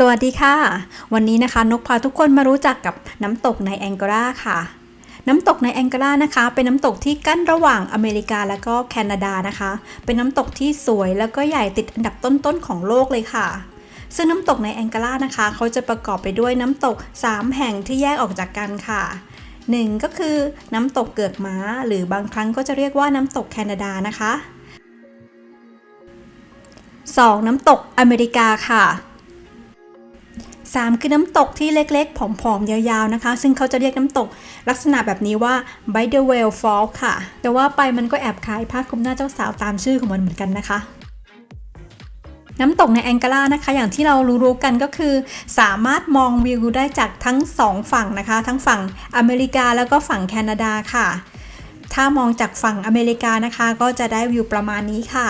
สวัสดีค่ะ วันนี้นะคะนกพาทุกคนมารู้จักกับน้ำตกในแองโกลาค่ะ น้ำตกในแองโกลานะคะ เป็นน้ำตกที่กั้นระหว่างอเมริกาและก็แคนาดานะคะ เป็นน้ำตกที่สวยแล้วก็ใหญ่ติดอันดับต้นๆของโลกเลยค่ะ ซึ่งน้ำตกในแองโกลานะคะ เขาจะประกอบไปด้วยน้ำตก 3 แห่งที่แยกออกจากกันค่ะหนึ่งก็คือน้ำตกเกือกม้า หรือบางครั้งก็จะเรียกว่าน้ำตกแคนาดานะคะ 2. น้ำตกอเมริกาค่ะ 3 คือน้ำตกที่เล็กๆ ผอมๆ ยาวๆ นะคะ ซึ่งเขาจะเรียกน้ำตกลักษณะแบบนี้ว่า by the well fall ค่ะ แต่ว่าไปมันก็แอบคล้ายผ้าคลุมหน้าเจ้าสาวตามชื่อของมันเหมือนกันนะคะน้ำตกในแองกาลานะคะ อย่างที่เรารู้ๆกันก็คือ สามารถมองวิวได้จากทั้งสองฝั่งนะคะ ทั้งฝั่งอเมริกาแล้วก็ฝั่งแคนาดาค่ะ ถ้ามองจากฝั่งอเมริกานะคะ ก็จะได้วิวประมาณนี้ค่ะ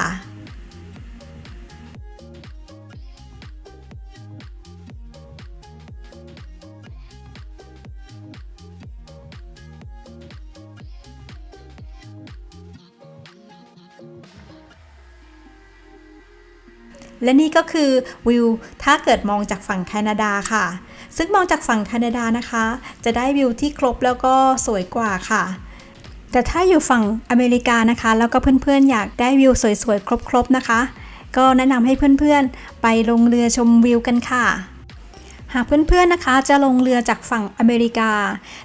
และนี่ก็คือวิวถ้าเกิดมองจากฝั่งแคนาดาค่ะ ซึ่งมองจากฝั่งแคนาดานะคะ จะได้วิวที่ครบแล้วก็สวยกว่าค่ะ แต่ถ้าอยู่ฝั่งอเมริกานะคะ แล้วก็เพื่อนๆ อยากได้วิวสวยๆ ครบๆนะคะ ก็แนะนำให้เพื่อนๆ ไปลงเรือชมวิวกันค่ะหากเพื่อนๆนะคะจะลงเรือจากฝั่งอเมริกา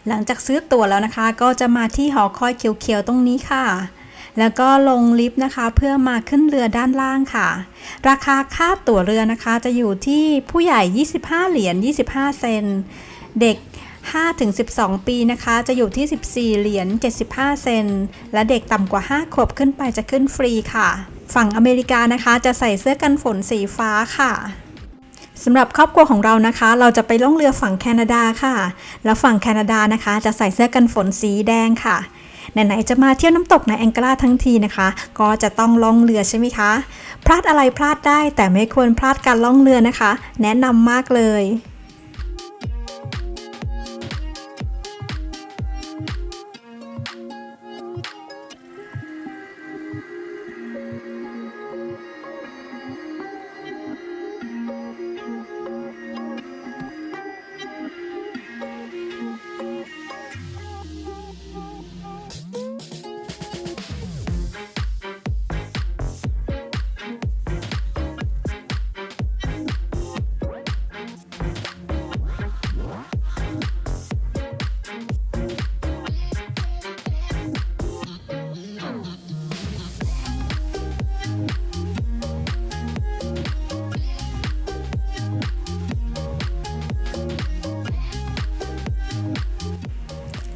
หลังจากซื้อตั๋วแล้วนะคะ ก็จะมาที่หอคอยเขียวๆตรงนี้ค่ะ แล้วก็ลงลิฟต์นะคะเพื่อมาขึ้นเรือด้านล่างค่ะ ราคาค่าตั๋วเรือนะคะจะอยู่ที่ผู้ใหญ่ 25 เหรียญ 25 เซน เด็ก5-12 ปีนะคะ จะอยู่ที่ 14 เหรียญ 75 เซน และเด็กต่ำกว่า 5 ขวบขึ้นไปจะขึ้นฟรีค่ะ ฝั่งอเมริกานะคะจะใส่เสื้อกันฝนสีฟ้าค่ะสำหรับครอบครัวของเรานะคะ เราจะไปล่องเรือฝั่งแคนาดาค่ะ แล้วฝั่งแคนาดานะคะ จะใส่เสื้อกันฝนสีแดงค่ะ ไหนๆจะมาเที่ยวน้ำตกในแองกลาทั้งทีนะคะ ก็จะต้องล่องเรือใช่ไหมคะ พลาดอะไรพลาดได้แต่ไม่ควรพลาดการล่องเรือนะคะ แนะนำมากเลย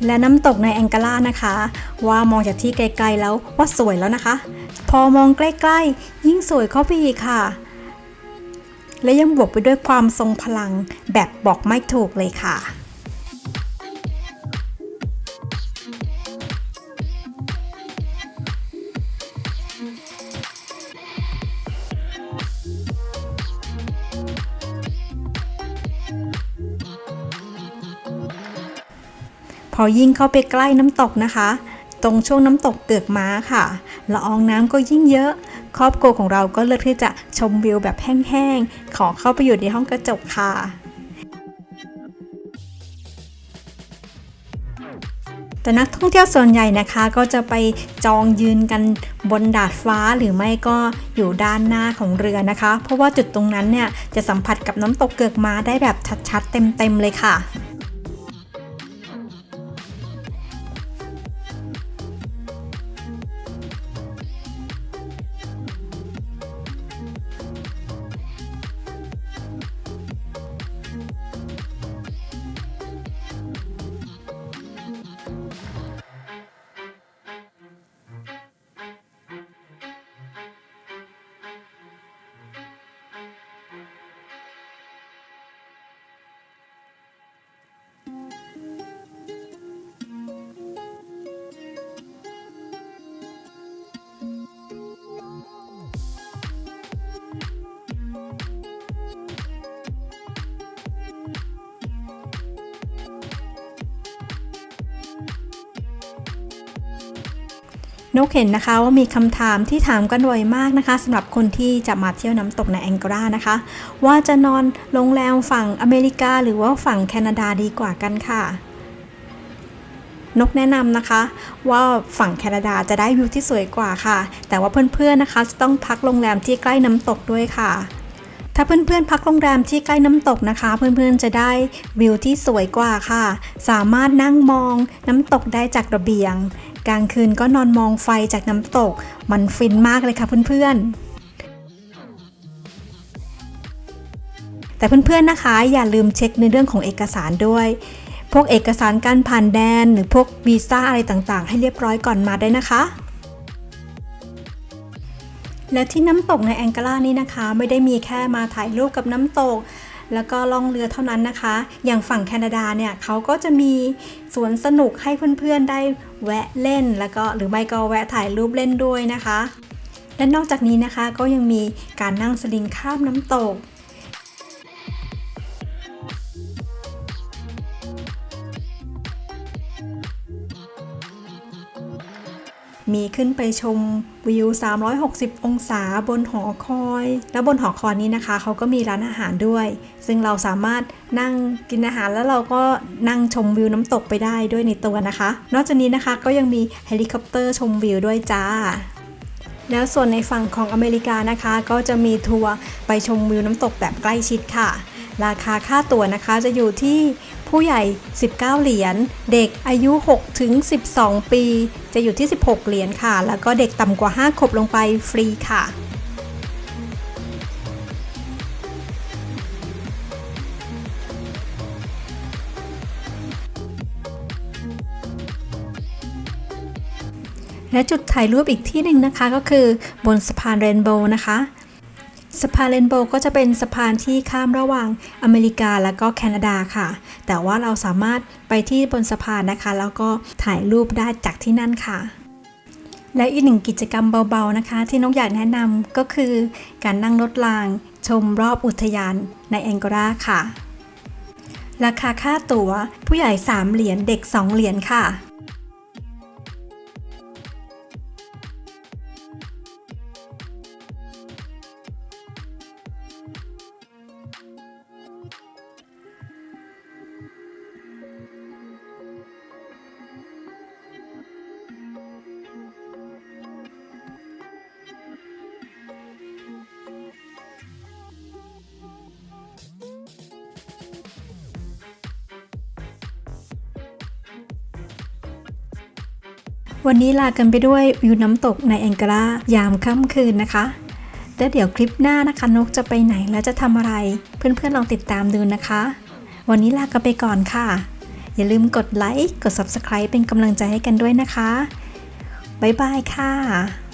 และน้ำตกในแองกาลานะคะ ว่ามองจากที่ไกลๆแล้วว่าสวยแล้วนะคะ พอมองใกล้ๆ ยิ่งสวยเข้าไปอีกค่ะ และยังบวกไปด้วยความทรงพลังแบบบอกไม่ถูกเลยค่ะ พอยิ่งเข้าไปใกล้น้ำตกนะคะ ตรงช่วงน้ำตกเกือกม้าค่ะละอองน้ำก็ยิ่งเยอะ ครอบครัวของเราก็เลือกที่จะชมวิวแบบแห้งๆ ขอเข้าไปอยู่ในห้องกระจกค่ะแต่นักท่องเที่ยวส่วนใหญ่นะคะก็จะไปจองยืนกันบนดาดฟ้าหรือไม่ก็อยู่ด้านหน้าของเรือนะคะ เพราะว่าจุดตรงนั้นเนี่ยจะสัมผัสกับน้ำตกเกือกม้าได้แบบชัดๆ เต็มๆเลยค่ะ นกเห็นนะคะว่ามีคำถามที่ถามกันบ่อยมากนะคะสำหรับคนที่จะมาเที่ยวน้ำตกในแองกอรานะคะ ว่าจะนอนโรงแรมฝั่งอเมริกา หรือว่าฝั่งแคนาดาดีกว่ากันค่ะ นกแนะนำนะคะ ว่าฝั่งแคนาดาจะได้วิวที่สวยกว่าค่ะ แต่ว่าเพื่อนๆนะคะ จะต้องพักโรงแรมที่ใกล้น้ำตกด้วยค่ะถ้าเพื่อนๆพักโรงแรมที่ใกล้น้ำตกนะคะ เพื่อนๆจะได้วิวที่สวยกว่าค่ะ สามารถนั่งมองน้ำตกได้จากระเบียง กลางคืนก็นอนมองไฟจากน้ำตก มันฟินมากเลยค่ะเพื่อนๆแต่เพื่อนๆ นะคะ อย่าลืมเช็คในเรื่องของเอกสารด้วย พวกเอกสารการผ่านแดน หรือพวกวีซ่าอะไรต่างๆ ให้เรียบร้อยก่อนมาได้นะคะ และที่น้ำตกในแองกาลานี่นะคะ ไม่ได้มีแค่มาถ่ายรูปกับน้ำตก แล้วก็ล่องเรือเท่านั้นนะคะ อย่างฝั่งแคนาดาเนี่ยเขาก็จะมีสวนสนุกให้เพื่อนๆได้แวะเล่น แล้วก็หรือไม่ก็แวะถ่ายรูปเล่นด้วยนะคะ และนอกจากนี้นะคะก็ยังมีการนั่งสลิงข้ามน้ำตก มีขึ้นไปชมวิว 360 องศาบนหอคอย แล้วบนหอคอยนี้นะคะ เขาก็มีร้านอาหารด้วย ซึ่งเราสามารถนั่งกินอาหารแล้วเราก็นั่งชมวิวน้ำตกไปได้ด้วยในตัวนะคะ นอกจากนี้นะคะก็ยังมีเฮลิคอปเตอร์ชมวิวด้วยจ้าแล้วส่วนในฝั่งของอเมริกานะคะ ก็จะมีทัวร์ไปชมวิวน้ำตกแบบใกล้ชิดค่ะ ราคาค่าตั๋วนะคะจะอยู่ที่ ผู้ใหญ่ 19 เหรียญ เด็กอายุ 6 ถึง 12 ปี จะอยู่ที่ 16 เหรียญค่ะ แล้วก็เด็กต่ำกว่า 5 ขบลงไปฟรีค่ะและจุดถ่ายรูปอีกที่หนึ่งนะคะก็คือบนสะพานเรนโบว์นะคะ สะพานเรนโบว์ก็จะเป็นสะพานที่ข้ามระหว่างอเมริกาและก็แคนาดาค่ะ แต่ว่าเราสามารถไปที่บนสะพานนะคะ แล้วก็ถ่ายรูปได้จากที่นั่นค่ะ และอีกหนึ่งกิจกรรมเบาๆนะคะ ที่นกอยากแนะนำก็คือการนั่งรถราง ชมรอบอุทยานในแองกอราค่ะ ราคาค่าตั๋วผู้ใหญ่ 3 เหรียญเด็ก 2 เหรียญค่ะ วันนี้ลากันไปด้วยวิวน้ำตกในแองการายามค่ำคืนนะคะ แล้วเดี๋ยวคลิปหน้านะคะนกจะไปไหนและจะทำอะไร เพื่อนๆลองติดตามดูนะคะ วันนี้ลากันไปก่อนค่ะ อย่าลืมกดไลค์กด Subscribe เป็นกำลังใจให้กันด้วยนะคะบ๊ายบายค่ะ